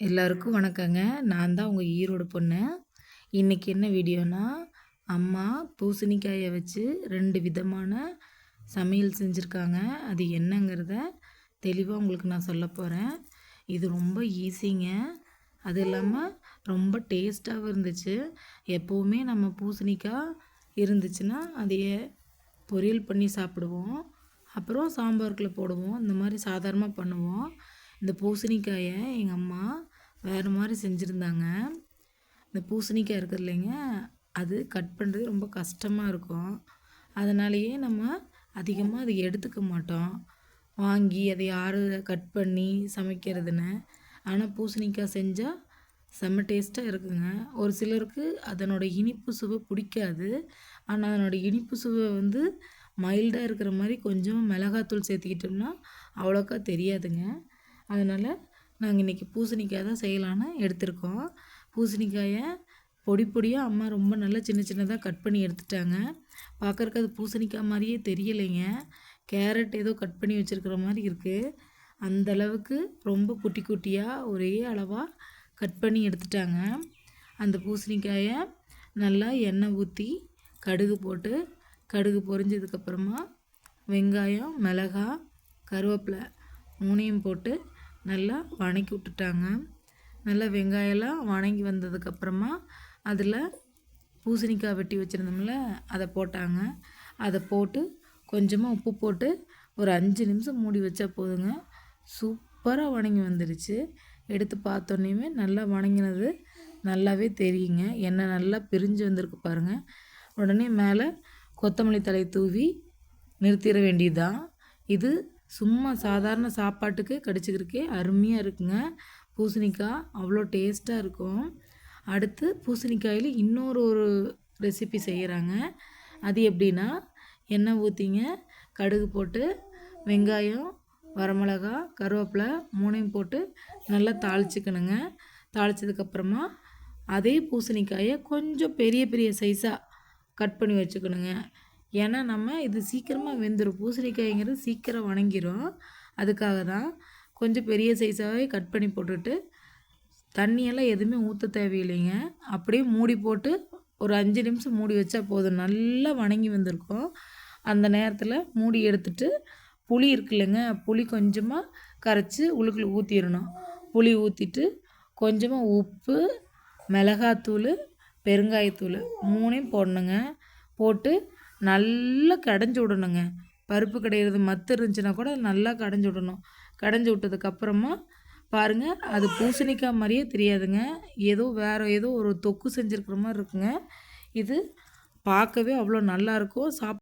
எல்லாருக்கும் வணக்கங்க. நான் தான் உங்கள் ஈரோடு பொண்ணு. இன்றைக்கி என்ன வீடியோனா அம்மா பூசணிக்காயை வச்சு ரெண்டு விதமான சமையல் செஞ்சுருக்காங்க. அது என்னங்கிறத தெளிவாக உங்களுக்கு நான் சொல்ல போகிறேன் இது ரொம்ப ஈஸிங்க. அது இல்லாமல் ரொம்ப டேஸ்ட்டாகவும் இருந்துச்சு. எப்போவுமே நம்ம பூசணிக்காய் இருந்துச்சுன்னா அதையே பொரியல் பண்ணி சாப்பிடுவோம். அப்புறம் சாம்பாருக்குள்ளே போடுவோம். இந்த மாதிரி சாதாரணமாக பண்ணுவோம். இந்த பூசணிக்காயை எங்கள் அம்மா வேறு மாதிரி செஞ்சுருந்தாங்க. இந்த பூசணிக்காய் இருக்குது இல்லைங்க அது கட் பண்ணுறது ரொம்ப கஷ்டமாக இருக்கும். அதனாலேயே நம்ம அதிகமாக அதை எடுத்துக்க மாட்டோம். வாங்கி அதை யார் கட் பண்ணி சமைக்கிறதுன்னு. ஆனால் பூசணிக்காய் செஞ்சால் செம்ம டேஸ்ட்டாக இருக்குங்க. ஒரு சிலருக்கு அதனோட இனிப்பு சுவை பிடிக்காது. ஆனால் அதனோட இனிப்பு சுவை வந்து மைல்டாக இருக்கிற மாதிரி கொஞ்சம் மிளகாத்தூள் சேர்த்துக்கிட்டோம்னா அவ்வளோக்கா தெரியாதுங்க. அதனால் நாங்கள் இன்றைக்கி பூசணிக்காய் தான் செய்யலான்னு எடுத்திருக்கோம். பூசணிக்காயை பொடி பொடியாக அம்மா ரொம்ப நல்லா சின்ன சின்னதாக கட் பண்ணி எடுத்துட்டாங்க. பார்க்குறக்கு அது பூசணிக்காய் மாதிரியே தெரியலைங்க. கேரட் ஏதோ கட் பண்ணி வச்சுருக்கிற மாதிரி இருக்குது அந்த அளவுக்கு ரொம்ப குட்டி குட்டியாக ஒரே அளவாக கட் பண்ணி எடுத்துட்டாங்க. அந்த பூசணிக்காயை நல்லா எண்ணெய் ஊற்றி கடுகு போட்டு கடுகு பொரிஞ்சதுக்கப்புறமா வெங்காயம் மிளகாய் கருவேப்பிலை மூணையும் போட்டு நல்லா வணக்கி விட்டுட்டாங்க. நல்லா வெங்காயம்லாம் வணங்கி வந்ததுக்கப்புறமா அதில் பூசணிக்காய் வெட்டி வச்சுருந்தோம்ல அதை போட்டாங்க. அதை போட்டு கொஞ்சமாக உப்பு போட்டு ஒரு அஞ்சு நிமிஷம் மூடி வச்சா போதுங்க. சூப்பராக வணங்கி வந்துடுச்சு எடுத்து பார்த்தோன்னே நல்லா வணங்கினது நல்லாவே தெரியுங்க. எண்ணெய் நல்லா பிரிஞ்சு வந்திருக்கு பாருங்கள் உடனே மேலே கொத்தமல்லி தலை தூவி நிறுத்திட வேண்டியதுதான். இது சும்மா சாதாரண சாப்பாட்டுக்கு கடிச்சிக்கிறதுக்கே அருமையாக இருக்குங்க. பூசணிக்காய் அவ்வளோ டேஸ்ட்டாக இருக்கும். அடுத்து பூசணிக்காயில் இன்னொரு ஒரு ரெசிபி செய்கிறாங்க அது எப்படின்னா எண்ணெய் ஊற்றிங்க கடுகு போட்டு வெங்காயம் வரமிளகா கருவேப்பிலை மூணையும் போட்டு நல்லா தாளிச்சிக்கணுங்க. தாளித்ததுக்கப்புறமா அதே பூசணிக்காயை கொஞ்சம் பெரிய பெரிய சைஸாக கட் பண்ணி வச்சுக்கணுங்க. ஏன்னா நம்ம இது சீக்கிரமாக வெந்துடும் பூசணிக்காய்ங்கிறது சீக்கிரம் வணங்கிடும் அதுக்காக தான் கொஞ்சம் பெரிய சைஸாகவே கட் பண்ணி போட்டுட்டு தண்ணியெல்லாம் எதுவுமே ஊற்ற தேவையில்லைங்க. அப்படியே மூடி போட்டு ஒரு அஞ்சு நிமிஷம் மூடி வச்சா போதும். நல்லா வணங்கி வந்திருக்கும். அந்த நேரத்தில் மூடி எடுத்துட்டு புளி இருக்குல்லங்க. புளி கொஞ்சமாக கரைச்சி உள்ளுக்குள்ளே ஊற்றிடணும் புளி ஊற்றிட்டு கொஞ்சமாக உப்பு மிளகாத்தூள் பெருங்காயத்தூள் மூணையும் போடணுங்க. போட்டு நல்லா கடைஞ்சி விடணுங்க. பருப்பு கிடையிறது மத்து இருந்துச்சுன்னா கூட நல்லா கடைஞ்சி விடணும். கடைஞ்சி விட்டதுக்கப்புறமா பாருங்கள் அது பூசணிக்காய் மாதிரியே தெரியாதுங்க. ஏதோ வேறு ஏதோ ஒரு தொக்கு செஞ்சுருக்குற மாதிரி இருக்குங்க. இது பார்க்கவே அவ்வளோ நல்லாயிருக்கும் சாப்